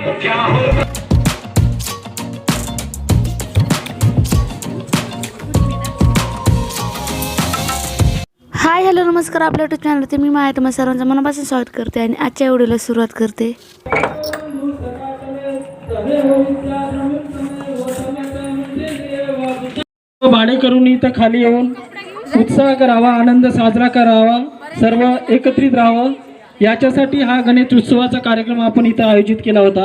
Hi hello नमस्कार. आपल्या YouTube चॅनलवरती मी माया तुम्हाला सर्वांचं मनापासून स्वागत करते आणि आजच्या व्हिडिओला सुरुवात करते. भाडे करून इथं खाली येऊन उत्साह करावा आनंद साजरा करावा सर्व एकत्रित राहावं. याच्यासाठी हा गणेश उत्सवाचा कार्यक्रम आपण इथं आयोजित केला होता.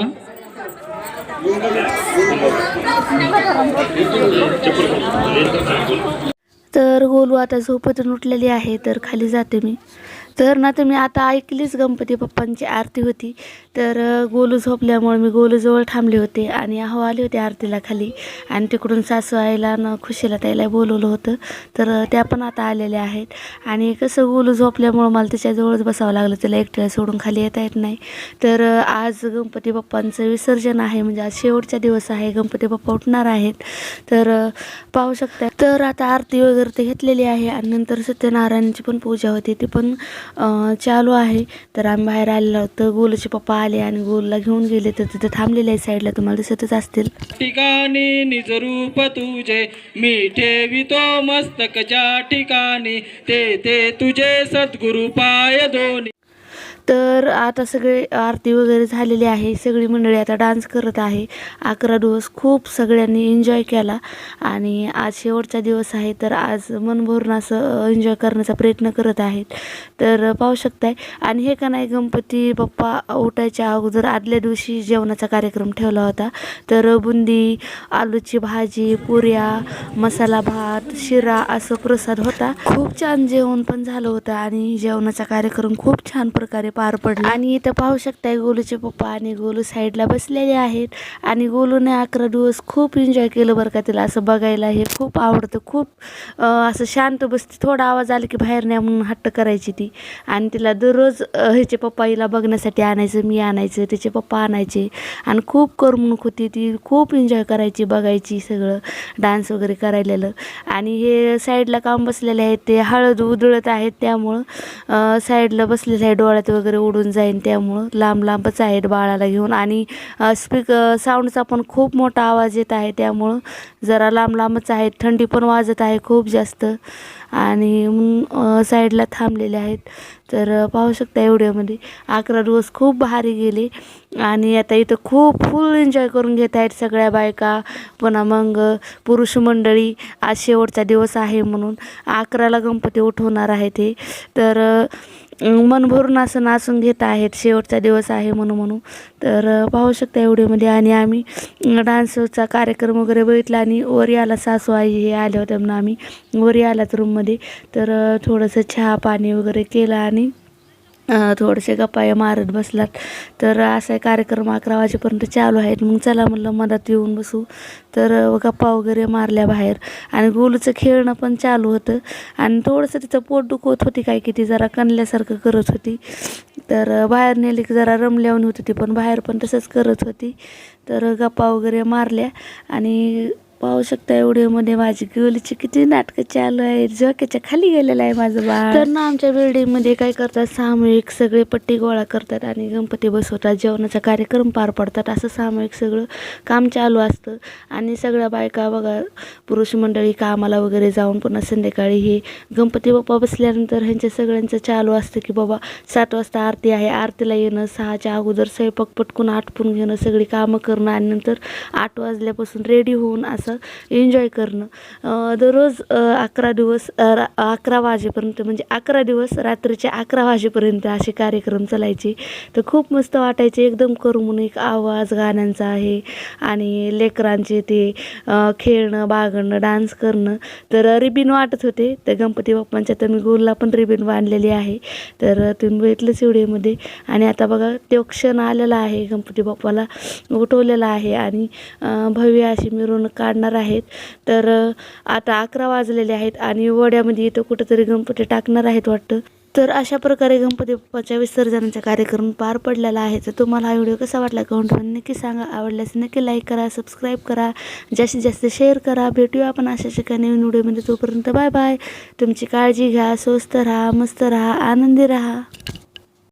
तर गोलू आता झोपेतून उठलेली आहे तर खाली जाते मी. तर ना तुम्ही आता ऐकलीच गणपती बाप्पांची आरती होती. तर गोलू झोपल्यामुळे मी गोलूजवळ थांबले होते आणि अहो आले होते आरतीला खाली. आणि तिकडून सासू आईला न खुशीला त्याला बोलवलं होतं. तर त्या पण आता आलेल्या आहेत. आणि कसं गोलू झोपल्यामुळं मला त्याच्याजवळच बसावं लागलं. त्याला एकट्याला सोडून खाली येता येत नाही. तर आज गणपती बाप्पांचं विसर्जन आहे. म्हणजे आज शेवटचा दिवस आहे. गणपती बाप्पा उठणार आहेत. तर पाहू शकता. तर आता आरती वगैरे ते घेतलेली आहे. आणि नंतर सत्यनारायणची पण पूजा होती. ती पण चालू आहे. तर आम्ही बाहेर आलेलो होतो गोलूचे पप्पा आले आणि गोलला घेऊन गेले तर तिथं थांबलेले आहे साईडला तुम्हाला दिसतच असतील. ठिकाणी निज रूप तुझे मी ठेवितो मस्तक ज्या ठिकाणी. ते ते तुझे सद्गुरु पाय दोन्ही. तर आता सगळे आरती वगैरे झालेली आहे. सगळी मंडळी आता डान्स करत आहे. अकरा दिवस खूप सगळ्यांनी एन्जॉय केला. आणि आज शेवटचा दिवस आहे तर आज मनभरून असं एन्जॉय करण्याचा प्रयत्न करत आहेत. तर पाहू शकताय. आणि हे का नाही गणपती बाप्पा उठायच्या अगोदर आदल्या दिवशी जेवणाचा कार्यक्रम ठेवला होता. तर बुंदी आलूची भाजी पुऱ्या मसाला भात शिरा असं प्रसाद होता. खूप छान जेवण पण झालं होतं आणि जेवणाचा कार्यक्रम खूप छान प्रकारे पार पडला. आणि इथं पाहू शकताय गोलूचे पप्पा आणि गोलू साईडला बसलेले आहेत. आणि गोलूने अकरा दिवस खूप एन्जॉय केलं बरं का तिला. असं बघायला हे खूप आवडतं. खूप असं शांत बसते. थोडा आवाज आला की बाहेर नाही म्हणून हट्ट करायची ती. आणि तिला दररोज ह्याचे पप्पा हिला बघण्यासाठी आणायचं मी आणायचं तिचे पप्पा आणायचे. आणि खूप करमणूक होती ती. खूप एन्जॉय करायची बघायची सगळं डान्स वगैरे करायलेलं. आणि हे साईडला काम बसलेले आहेत. ते हळद उधळत आहेत त्यामुळं साईडला बसलेलं आहे डोळ्यात वगैरे. वगैरे उडून जाईन त्यामुळं लांब लांबच आहेत बाळाला घेऊन. आणि स्पीक साऊंडचा पण खूप मोठा आवाज येत आहे त्यामुळं जरा लांब लांबच आहेत थंडी पण वाजत आहे खूप जास्त. आणि मग, साईडला थांबलेले आहेत. तर पाहू शकता एवढ्यामध्ये अकरा दिवस खूप भारी गेले. आणि आता इथं खूप फुल एन्जॉय करून घेत आहेत सगळ्या बायका. पुन्हा मग पुरुष मंडळी आज शेवटचा दिवस आहे म्हणून अकराला गणपती उठवणार आहे ते. तर मन भरून असं नाचून घेत आहेत. शेवटचा दिवस आहे म्हणून म्हणून. तर पाहू शकता एवढेमध्ये आणि आम्ही डान्सचा कार्यक्रम वगैरे बघितला आणि वरी आला सासू आई हे आल्या होत्या म्हणून आम्ही वरी आल्यात रूममध्ये तर थोडंसं चहा पाणी वगैरे केलं आणि थोडेसे गप्पा मारत बसलात. तर असा एक कार्यक्रम अकरा वाजेपर्यंत चालू आहेत. मग चला म्हणलं मधात येऊन बसू. तर गप्पा वगैरे मारल्या बाहेर. आणि गोलूचं खेळणं पण चालू होतं. आणि थोडंसं तिचं पोट दुखवत होती काय की ती जरा कणल्यासारखं करत होती. तर बाहेर नेली की जरा रमल्यावून होती ती पण बाहेर पण तसंच करत होती. तर गप्पा वगैरे मारल्या. आणि पाहू शकता एवढ्यामध्ये माझी गोलीची किती नाटकं चालू आहेत झोक्याच्या खाली गेलेलं आहे माझं बाळ. तर ना आमच्या बिल्डिंगमध्ये काय करतात सामूहिक सगळे पट्टी गोळा करतात आणि गणपती बसवतात जेवणाचा कार्यक्रम पार पडतात असं सामूहिक सगळं काम चालू असतं. आणि सगळ्या बायका बघा पुरुष मंडळी कामाला वगैरे जाऊन पुन्हा संध्याकाळी हे गणपती बाप्पा बसल्यानंतर ह्यांच्या सगळ्यांचं चालू असतं की बाबा सात वाजता आरती आहे. आरतीला येणं सहाच्या अगोदर स्वयंपाक पटकून आटपून घेणं सगळी कामं करणं आणि नंतर आठ वाजल्यापासून रेडी होऊन असं एन्जॉय करणं. दररोज अकरा दिवस रा- अकरा वाजेपर्यंत म्हणजे अकरा दिवस रात्रीचे अकरा वाजेपर्यंत असे कार्यक्रम चालायचे. तर खूप मस्त वाटायचे. एकदम करून एक आवाज गाण्यांचा आहे आणि लेकरांचे ते खेळणं बागणं डान्स करणं. तर रिबिन वाटत होते. तर गणपती बाप्पांच्या तर मी गोलला पण रिबिन बांधलेली आहे. तर तुम्ही बघितलंच व्हिडिओमध्ये. आणि आता बघा तो क्षण आलेला आहे. गणपती बाप्पाला उठवलेला आहे. आणि भव्य अशी मिरवणूक काढणार आहेत. तर आता अकरा वाजलेले आहेत आणि वड्यामध्ये इथं कुठंतरी गणपती टाकणार आहेत वाटतं. तर अशा प्रकारे गणपती बाप्पाच्या विसर्जनाचा कार्यक्रम पार पडलेला आहे. तर तुम्हाला हा व्हिडिओ कसा वाटला कमेंटमध्ये नक्की सांगा. आवडल्यास नक्की लाईक करा सबस्क्राईब करा. जास्तीत जास्त शेअर करा. भेटूया आपण अशा ठिकाणी नवीन व्हिडिओमध्ये. तोपर्यंत बाय बाय तुमची काळजी घ्या स्वस्त राहा मस्त राहा आनंदी राहा.